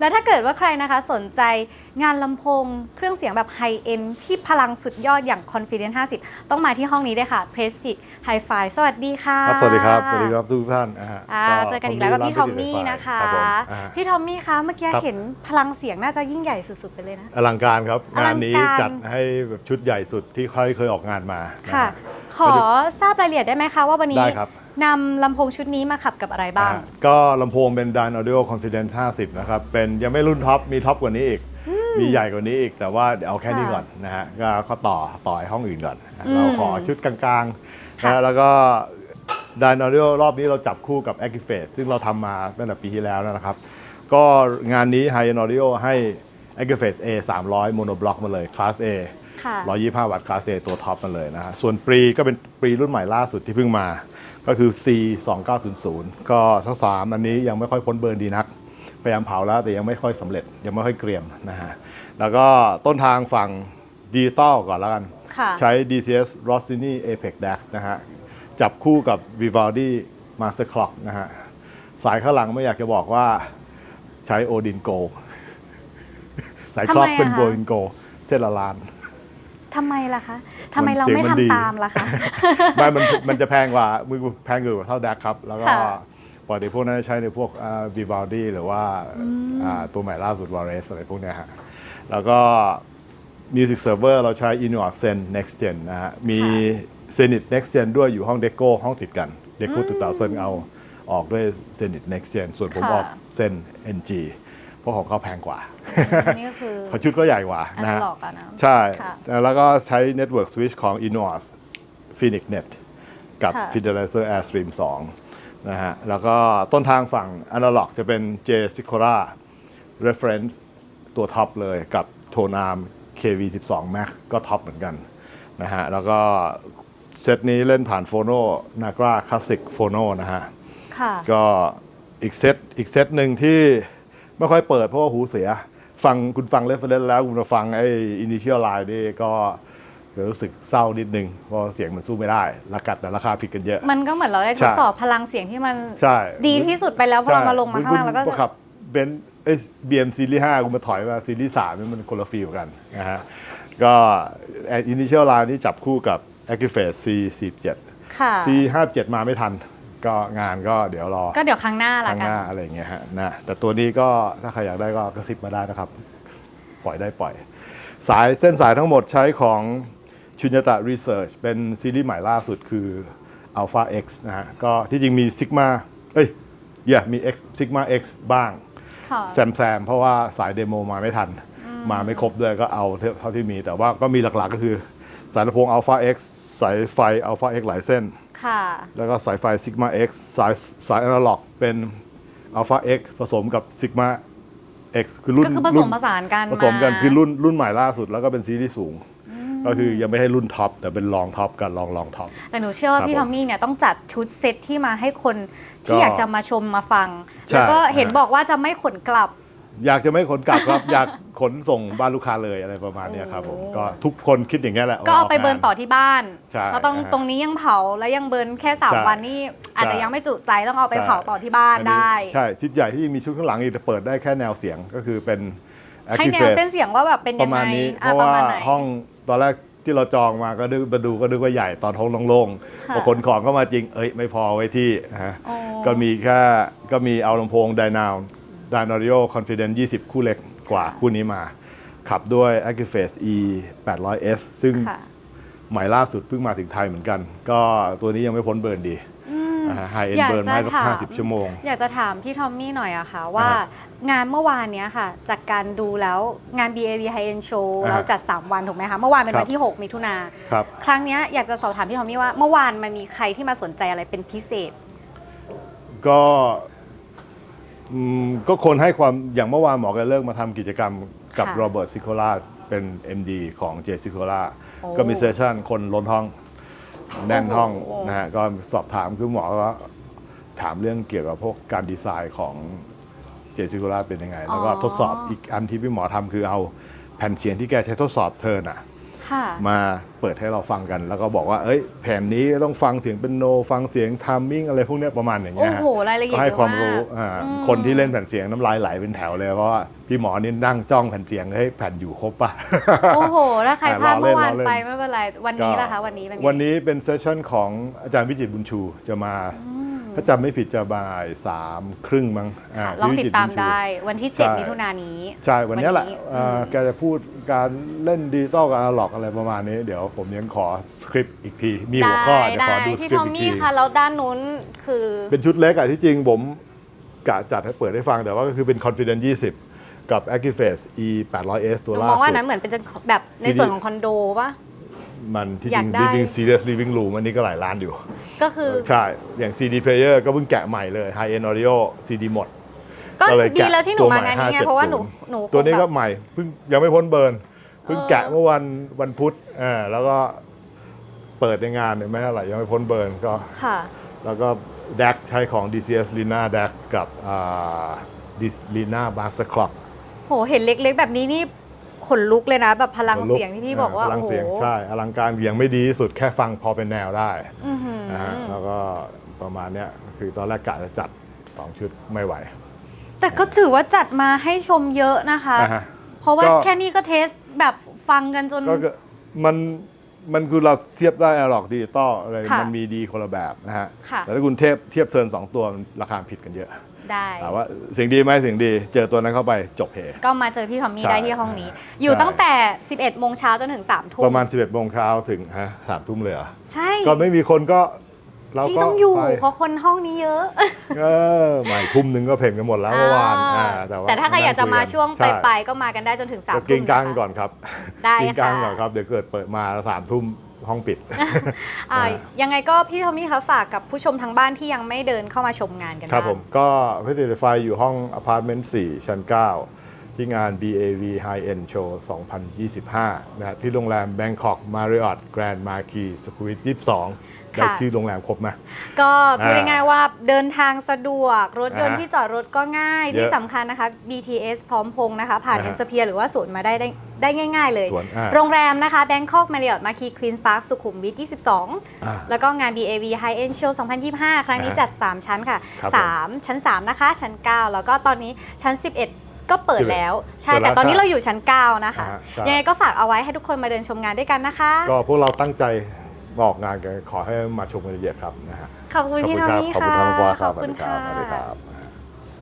แล้วถ้าเกิดว่าใครนะคะสนใจงานลำโพงเครื่องเสียงแบบไฮเอ็นที่พลังสุดยอดอย่าง Confidence 50 ต้องมาที่ห้องนี้ด้วยค่ะ Prestige Hi-Fi สวัสดีค่ะครับสวัสดีครับ สวัสดีครับทุกท่านอ่าฮะอ่าเจอกันอีกแล้วกับพี่ทอมมี่นะคะรับผมอ่าฮะพี่ทอมมี่คะเมื่อกี้ครับ เห็นพลังเสียงน่าจะยิ่งใหญ่สุด ๆ ไปเลยนะ อลังการครับ อลังางนการนี้จัดให้แบบชุดใหญ่สุดที่ค่อยเคยออกงานมานะค่ะฮะ ขอทราบรายละเอียดได้ไหมคะว่าวันนี้ได้ครับ นำลำโพงชุดนี้มาขับกับอะไรบ้าง อ่าก็ลำโพงเป็น Dan Audio Confidence 50 นะครับ เป็นยังไม่รุ่นท็อป มีท็อปกว่านี้อีก มีใหญ่กว่านี้อีก แต่ว่าเดี๋ยวเอาแค่นี้ค่ะก่อนนะฮะก็ก็ต่อต่อให้ห้องอื่นก่อนนะอืมเราขอชุดกลางๆค่ะนะแล้วก็ Dan Audio รอบนี้เราจับคู่กับ a c i f a c e ซึ่งเราทำมาตั้งแต่ปีที่แล้วนะครับ ก็งานนี้ High End Audio ให้ a c i f a c e A 300 Monoblock มาเลย Class A ค่ะ125 วัตต์คลาสเอตัวท็อปมาเลยนะฮะส่วนปรีก็เป็นปรีรุ่นใหม่ล่าสุดที่เพิ่งมา ก็คือ C 2900ก็ทั้งสามอันนี้ยังไม่ค่อยพ้นเบิร์นดีนัก พยายามเผาแล้วแต่ยังไม่ค่อยสำเร็จยังไม่ค่อยเกรียมนะฮะแล้วก็ต้นทางฝั่งดิจิตอลก่อนแล้วกัน ค่ะ ใช้ DCS Rossini Apex DAC นะฮะ จับคู่กับ Vivaldi Master Clock นะฮะ สายข้างหลังไม่อยากจะบอกว่าใช้ Odin Go สายคล็อกทำไมอะเป็นคะ Odin Go เส้นละล้าน ทำไมล่ะคะทำไมเราเสียงไม่มันทำดีตามล่ะคะไม่มันมันจะแพงกว่ามือแพงกว่าเท่าแดกครับ แล้วก็ค่ะปกติพวกนั้นจะใช้ในพวกวีบาลดี้หรือว่าอ่าตัวใหม่ล่าสุดวาเรสอะไรพวกเนี้ยฮะแล้วก็ Music Server เราใช้ Inuit Zen Next Gen นะฮะ มี Zenith Next Gen ด้วยอยู่ห้อง Deco ห้องติดกัน Deco ตุตาเซนเอาออกด้วย Zenith Next Gen ส่วนผมค่ะออก Zen NG เพราะของเขาแพงกว่านี่ก็คือเพราะชุดก็ใหญ่กว่าอันนะฮะหลอกอะนะใช่ค่ะแล้วก็ใช้ Network Switch ของ Inuos Phoenix Net กับค่ะ Fidelizer Airstream 2 นะฮะ แล้วก็ต้นทางฝั่ง Analog จะเป็น J s i c o r a Reference ตัวท็อปเลยกับ Tonarm KV12 Max ก็ท็อปเหมือนกันนะฮะ แล้วก็เซตนี้เล่นผ่าน Phono Nagra Classic Phono นะฮะค่ะก็อีกเซตอีกเซตหนึ่งที่ ไม่ค่อยเปิดเพราะว่าหูเสีย ฟังคุณฟังเรฟเฟรนแล้วคุณมาฟังไอ้ initial line นี่ก็เดี๋ยวรู้สึกเศร้านิดนึงเพราะเสียงมันสู้ไม่ได้ราคาแต่ราคาผิดกันเยอะ มันก็เหมือนเราได้ทดใช่สอบพลังเสียงที่มันใช่ดีที่สุดไปแล้วพอเรามาลงมาข้างล่างแล้วก็คุณขับเบนเอสบีเอ็มซีรีส์ห้าคุณมาถอยมาซีรีส์สามนี่มันคนละฟีลกันนะฮะก็ initial line นี่จับคู่กับ Activate C 47ค่ะ C 57 มาไม่ทัน ก็งานก็เดี๋ยวรอก็เดี๋ยวครั้งหน้าละข้างกัหน น้าอะไรอย่างเงี้ยฮะนะแต่ตัวนี้ก็ถ้าใครอยากได้ก็กระซิบมาได้นะครับ ปล่อยได้ปล่อย สายเส้นสายทั้งหมดใช้ของชุนยตะรีเสิร์ชเป็นซีรีส์ใหม่ล่าสุดคือ Alpha X นะฮะก็ที่จริงมี Sigma เอ้ยอย่ามี X Sigma X บ้าง ค่ะแซมแซมเพราะว่าสายเดโมมาไม่ทัน มาไม่ครบด้วยก็เอาเท่าที่มี แต่ว่าก็มีหลักๆก็คือ สายลำโพง Alpha X สายไฟ Alpha X หลายเส้น ค่ะ แล้วก็สายไฟ Sigma X สายสายอนาล็อกเป็น Alpha X ผสมกับ Sigma X คือรุ่นก็คือผสรุ่มผสานกันผสมกันมา คือรุ่นรุ่นใหม่ล่าสุด แล้วก็เป็นซีรีส์สูง ก็คือยังไม่ให้รุ่นท็อปแต่เป็นรองท็อปกับรองรองท็อป แต่หนูเชื่อว่าครับพี่ผมทอมมี่เนี่ยต้องจัดชุดเซตที่มาให้คนที่ก็อยากจะมาชมมาฟัง ใช่แล้วก็เห็นฮะบอกว่าจะไม่ขนกลับ อยากจะไม่ขนกลับครับ อยากขนส่งบ้านลูกค้าเลยอะไรประมาณเนี้ยครับผมโอ้ ก็ทุกคนคิดอย่างนี้ยแหละก็เอาไปกงนเบิร์นต่อที่บ้านใช่เพราะตรงอ่าฮะตรงนี้ยังเผาแล้วยังเบิร์นแค่ใช่3วันนี่อาจจะใช่ยังไม่จุใจต้องเอาไปใช่ เผาต่อที่บ้านอันนี้ได้ ใช่ชุดใหญ่ที่มีชุดข้างหลังอีกแต่เปิดได้แค่แนวเสียงก็คือเป็น ให้แนว Activate เส้นเสียงว่าแบบเป็นปยัระงไงมาณนี้ เพอะราะประว่ามาณไหน ห้องตอนแรกที่เราจองมาก็ดูมาดูก็ดูว่าใหญ่ตอนห้องโล่งๆค่ะ พอขนของเข้ามาจริง เอ้ยไม่พอไว้ที่นะฮะอ๋อก็มีแค่ก็มีเอาลำโพง d y n a m d y n a r i o Confidence 20 คู่เล็กกว่าคู่นี้มา ขับด้วย Actiface E 800S ซึ่งค่ะใหม่ล่าสุดเพิ่งมาถึงไทยเหมือนกัน ก็ตัวนี้ยังไม่พ้นเบิร์นดีไฮเอ็นอยากเบิร์นจะมาให้สักถามห้าสิบชั่วโมง อยากจะถามพี่ทอมมี่หน่อยอะค่ะ ว่าอ่าฮะงานเมื่อวานเนี้ยค่ะ จากการดูแล้วงาน BAV High End Show อ่าฮะเราจัด 3 วันถูกไหมคะเมื่อวานเป็นครัวับนที่ 6 มิถุนาครับครั้งเนี้ยอยากจะสอบถามพี่ทอมมี่ว่าเมื่อวานมันมีใครที่มาสนใจอะไรเป็นพิเศษ ก็ อืมก็คนให้ความอย่างเมื่อวานหมอกันเลิกมาทำกิจกรรมกับค่ะโรเบิร์ตซิโคล่าเป็น MD ของเจซิโคล่าโอ้ก็มีเซสชั่นคนล้นห้องแน่นห้องโอ้โห นะฮะก็สอบถามคือหมอก็ถามเรื่องเกี่ยวกับพวกการดีไซน์ของเจซิโคล่าเป็นยังไง แล้วก็ทดสอบอีกอันที่พี่หมอทำคือเอาแผ่นเสียงที่แกใช้ทดสอบเธอน่ะค่ะ มาเปิดให้เราฟังกัน แล้วก็บอกว่าเอ้ยแผ่นนี้ต้องฟังเสียงเป็นโน ฟังเสียงทามมิ่งอะไรพวกเนี้ยประมาณอย่างเงี้โอ้ยฮะโหรายละเอียก็ดให้เยอะความมากรู้อ่าอืมคนที่เล่นแผ่นเสียงน้ำลายไหลเป็นแถวเลยเพราะว่าพี่หมอนี่นั่งจ้องแผ่นเสียงให้ยแผ่นอยู่ครบป่ะโอ้โหถ้าใครอะพลาดรอเล่เมื่นอวานรอเล่นไปไม่เป็นไรวันนี้นะคะวันนี้เป็นไงวันนี้เป็นเซสชั่นของอาจารย์วิจิตรบุญชูจะมา ถ้าจำไม่ผิดจะบ่ายสามครึ่งมั้งาค่ะลองพี่ติวิดจิรตามบุญชู ได้วันที่ ใช่ 7 มิถุนายนนี้ ใช่ วันนี้แหละวันนี้ เอ่ออแกจะพูดการเล่นดิจิตอลกับอนาล็อกอะไรประมาณนี้ เดี๋ยวผมยังขอสคริปต์อีกที มีหัวข้อเดี๋ยวได้ขอดูสพี่คริทปอมต์อีกมี่ทีค่ะแล้วด้านนู้นคือ เป็นชุดเล็กอะที่จริงผมกะจัดให้เปิดให้ฟังแต่ว่าก็คือเป็น Confident 20 กับ Actiface E 800S หตัวนูล่ามองว่าสุด นั้นเหมือนเป็นแบบใน CD ส่วนของคอนโดปะ มันที่อจยาริกงได้ จริงๆ Serious Living Room อันนี้ก็หลายล้านอยู่ ก็คือ ใช่ อย่าง CD player ก็เพิ่งแกะใหม่เลย High End Audio CD หมด ก็ก็เลยดีแกะแล้วที่หนูตัวใหม่มางานนี้ไง570เพราะว่าหนูหนูคงตัวนี้ก็แบบ ใหม่เพิ่งยังไม่พ้นเบิร์นเพิ่งเออแกะเมื่อวันวันพุธอ่าแล้วก็เปิดในงานเนี่ยไม่เท่าไหร่ยังไม่พ้นเบิร์นก็ ค่ะ แล้วก็แดกใช้ของ DCS Lina DAC กับอ่า Lina Master Clock โห เห็นเล็กๆ แบบนี้นี่ ขนลุกเลยนะ แบบพลังเสียงที่พี่บอกว่าพลังโอ้โห เสียงใช่ อลังการยังไม่ดีที่สุดแค่ฟังพอเป็นแนวได้อื้อหือ นะฮะแล้วก็ประมาณเนี้ยคือตอนแรกกะจะจัด 2 ชุดไม่ไหว แต่ก็ถือว่าจัดมาให้ชมเยอะนะคะ อ่าฮะเพราะว่าก็ แค่นี้ก็เทสแบบฟังกันจน ก็คือมันมันคือเราเทียบได้อะล็อกดิจิตอลอะไรค่ะมันมีดีคนละแบบนะฮะค่ะ แต่ถ้าคุณเทียบเทียบเซิร์นสองตัวมันราคาผิดกันเยอะ ได้ถามว่าสิ่งดีไหมสิ่งดี เจอตัวนั้นเข้าไปจบเพ ก็มาเจอพี่ทอมมี่ใช่ได้ที่ห้องนี้ อยู่ใช่ ตั้งแต่ 11โมงเช้าจนถึง3ทุ่มประมาณ 11โมงเช้าถึงฮะสามทุ่มเลยเหรอใช่ก็ไม่มีคนก็เราพี่ก็ต้องอยู่ไปเพราะคนห้องนี้เยอะ เออไม่ทุ่มหนึ่งก็เพ่นกันหมดแล้วเมื่อวานอ่าแต่ว่าแต่ถ้าใครอยากจะมาช่วงใช่ปลายๆก็มากันได้จนถึง3ก็ทุ่มกินกลางะคะ ก่อนครับได้กินกลางค่ะ ก่อนครับเดี๋ยวเกิดเปิดมาสามทุ่ม ห้องปิดอ่าอ่ายังไงก็พี่ทอมมี่คะฝากกับผู้ชมทางบ้านที่ยังไม่เดินเข้ามาชมงานกันครับบ้างผมก็พิเศษไฟอยู่ห้องอพาร์ตเมนต์4ชั้น 9 ที่งาน BAV High End Show 2025 นะฮะที่โรงแรม Bangkok Marriott Grand Marquis Suite 22 ได้ค่ะชื่อโรงแรมครบไหม ก็พูดอ่าง่ายๆว่าเดินทางสะดวก รถยนต์อ่าฮะที่จอดรถก็ง่ายเยอะที่สำคัญนะคะ BTS พร้อมพงษ์นะคะ ผ่านอ่าเอ็ฮะมสเพียหรือว่าศูนย์มาได้ได้ได้ง่าย ๆ เลยสวนอ่าโรงแรมนะคะ Bangkok Marriott Marquis Queen's Park สุขุมวิทอ่า22 แล้วก็งาน BAV High End Show 2025 ครั้งนี้อ่าฮะจัด 3 ชั้นค่ะครับผม3ชั้น 3 นะคะ ชั้น 9 แล้วก็ตอนนี้ชั้น 11ก็เปิดแล้วใช่เปิดแล้แต่วตอนนี้ใช่เราอยู่ชั้น 9 นะคะอ่าใช่ยังไงก็ฝากเอาไว้ให้ทุกคนมาเดินชมงานด้วยกันนะคะ ก็พวกเราตั้งใจ บอกงานกันขอให้มาชมกันเยอะๆครับนะฮะขอบคุณพี่ทอมมี่ขอบค่ะคุณครับขอบคุณครับขอบคุณสวัสดีครับสวัสดีค่ะครับ